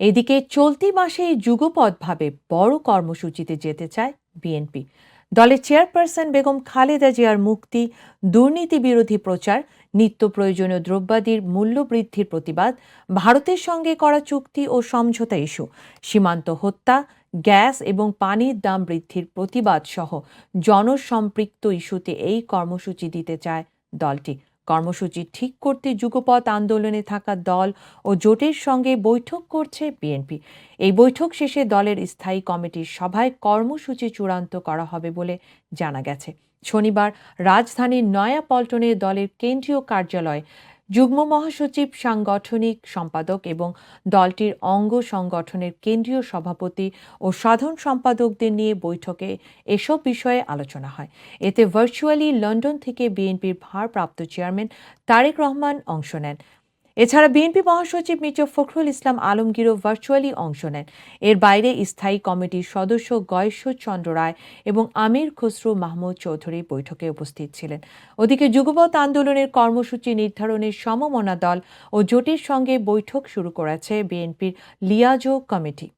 এদিকে চলতি মাসেই যুগপৎভাবে বড় কর্মসূচিতে যেতে চায় বিএনপি। দলের চেয়ারপারসন বেগম খালেদা জিয়ার মুক্তি, দুর্নীতি বিরোধী প্রচার, নিত্য প্রয়োজনীয় দ্রব্যাদির মূল্য বৃদ্ধির প্রতিবাদ, ভারতের সঙ্গে করা চুক্তি ও সমঝোতা ইস্যু, সীমান্ত হত্যা, গ্যাস এবং পানির দাম বৃদ্ধির প্রতিবাদ সহ জনসম্পৃক্ত ইস্যুতে এই কর্মসূচি দিতে চায় দলটি। কর্মসূচি ঠিক করতে যুগপথ আন্দোলনে থাকা দল ও জোটের সঙ্গে বৈঠক করছে বিএনপি। এই বৈঠক শেষে দলের স্থায়ী কমিটির সভায় কর্মসূচি চূড়ান্ত করা হবে বলে জানা গেছে। শনিবার রাজধানীর নয়াপল্টনে দলের কেন্দ্রীয় কার্যালয়ে যুগ্ম মহাসচিব, সাংগঠনিক সম্পাদক এবং দলটির অঙ্গ সংগঠনের কেন্দ্রীয় সভাপতি ও সাধারণ সম্পাদকদের নিয়ে বৈঠকে এসব বিষয়ে আলোচনা হয়। এতে ভার্চুয়ালি লন্ডন থেকে বিএনপির ভারপ্রাপ্ত চেয়ারম্যান তারেক রহমান অংশ নেন। এছাড়া বিএনপি মহাসচিব মির্জা ফখরুল ইসলাম আলমগীরও ভার্চুয়ালি অংশ নেন। এর বাইরে স্থায়ী কমিটির সদস্য গয়েশ্বর চন্দ্র রায় এবং আমির খসরু মাহমুদ চৌধুরী বৈঠকে উপস্থিত ছিলেন। ওদিকে যুগপৎ আন্দোলনের কর্মসূচি নির্ধারণের সমমনা দল ও জোটের সঙ্গে বৈঠক শুরু করেছে বিএনপির লিয়াজো কমিটি।